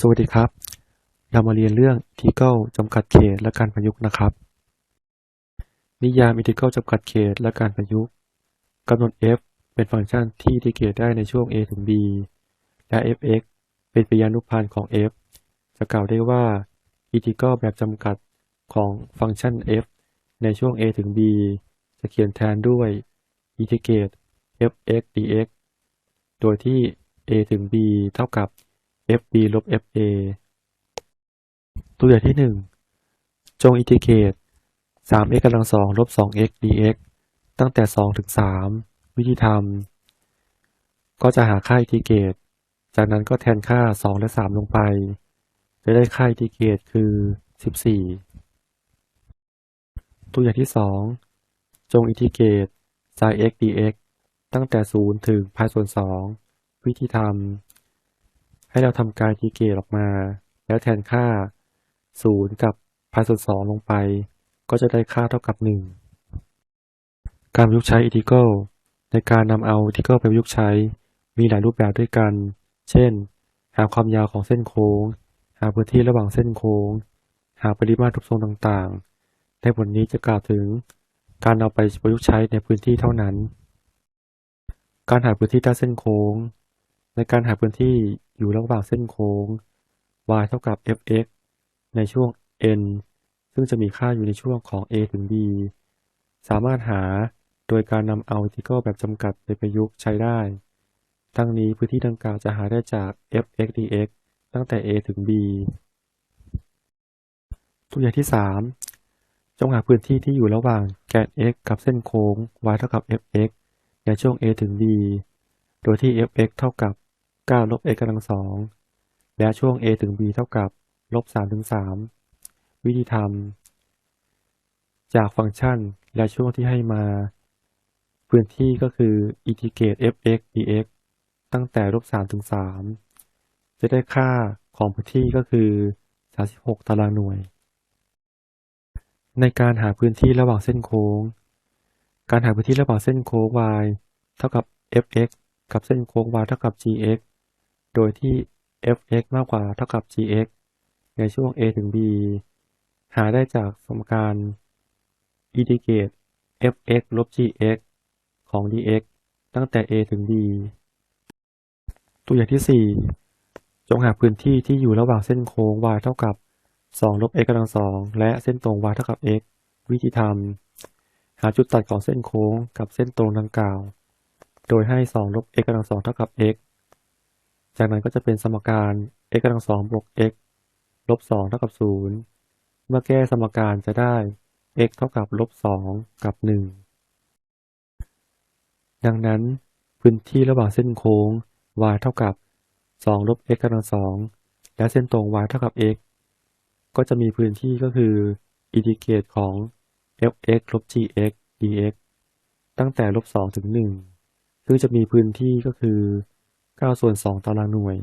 สวัสดีครับ เรามาเรียนเรื่อง integral จำกัดเขตและการประยุกต์นะครับ นิยาม integral จำกัดเขตและการประยุกต์กำหนด f เป็นฟังก์ชันที่อินทิเกรตได้ในช่วง a ถึง b และ f(x) เป็นปริยานุพันธ์ของ f จะกล่าวได้ว่า integral แบบจำกัดของฟังก์ชัน f ในช่วง a ถึง b จะเขียนแทนด้วยอินทิเกรต f(x) dx โดยที่ a ถึง b เท่ากับ fb ลบ fa ตัวอย่างที่หนึ่งจงอินทิเกรต 3x กำลังสองลบ 2x dx ตั้งแต่ 2 ถึง 3 วิธีทำก็จะหาค่าอินทิเกรตจากนั้นก็แทนค่า 2 และ 3 ลงไป จะได้ค่าอินทิเกรตคือ 14 ตัวอย่างที่ 2 จงอินทิเกรต sin x dx ตั้งแต่ 0 ถึง π ส่วน 2 วิธีทำ ให้เราทำการอินทิเกตออกมา แล้วแทนค่า 0 กับ π ส่วน2ลงไป ก็จะได้ค่าเท่ากับ 1 การประยุกต์ใช้ integral ในการนำเอา integral ไปประยุกต์ใช้ มีหลายรูปแบบด้วยกัน เช่น หาความยาวของเส้นโค้ง หาพื้นที่ระหว่างเส้นโค้ง หาปริมาตรรูปทรงต่างๆ ในบทนี้จะกล่าวถึง การเอาไปประยุกต์ใช้ในพื้นที่เท่านั้น การหาพื้นที่ใต้เส้นโค้ง ในการหาพื้นที่อยู่ระหว่างเส้นโค้ง y เท่ากับ fx ในช่วง n ซึ่งจะมีค่าอยู่ในช่วงของ a ถึง b สามารถหาโดยการนำเอา integral แบบจำกัดไปประยุกต์ใช้ได้ ทั้งนี้พื้นที่ดังกล่าวจะหาได้จาก fx dx ตั้งแต่ a ถึง b ตัวอย่างที่ 3 จงหาพื้นที่ที่อยู่ระหว่างแกน x กับเส้นโค้ง y เท่ากับ fx ในช่วง a ถึง b โดยที่ fx เท่ากับ 9ลบ x กำลังสอง และช่วง a ถึง b เท่ากับลบ3ถึง3วิธีทำจากฟังก์ชันและช่วงที่ให้มา พื้นที่ก็คืออินทิเกรต fx dx ตั้งแต่ลบ3ถึง3จะได้ค่าของพื้นที่ก็คือ 36 ตารางหน่วย ในการหาพื้นที่ระหว่างเส้นโค้ง การหาพื้นที่ระหว่างเส้นโค้ง y เท่ากับ fx กับเส้นโค้ง y เท่ากับ gx โดยที่ fx มากกว่าเท่ากับ gx ในช่วง a ถึง b หาได้จากสมการอินทิเกรต fx ลบ gx ของ dx ตั้งแต่ a ถึง b ตัวอย่างที่ 4 จงหาพื้นที่ที่อยู่ระหว่างเส้นโค้ง y เท่ากับ 2 ลบ x กำลังสองและเส้นตรง y เท่ากับ x วิธีทำหาจุดตัดของเส้นโค้งกับเส้นตรงดังกล่าว โดยให้ 2 ลบ x กำลังสองเท่ากับ x จากนั้นก็จะเป็นสมการ x กำลังสองบวก x ลบ2เท่ากับ0เมื่อแก้สมการจะได้ x เท่ากับลบ2กับ1ดังนั้นพื้นที่ระหว่างเส้นโค้ง y เท่ากับ2ลบ x กำลังสองและเส้นตรง y เท่ากับ x ก็จะมีพื้นที่ก็คืออินทิเกรตของ fx ลบ gx dx ตั้งแต่ลบ2ถึง1ซึ่งจะมีพื้นที่ก็คือ 9ส่วน2ตารางหน่วย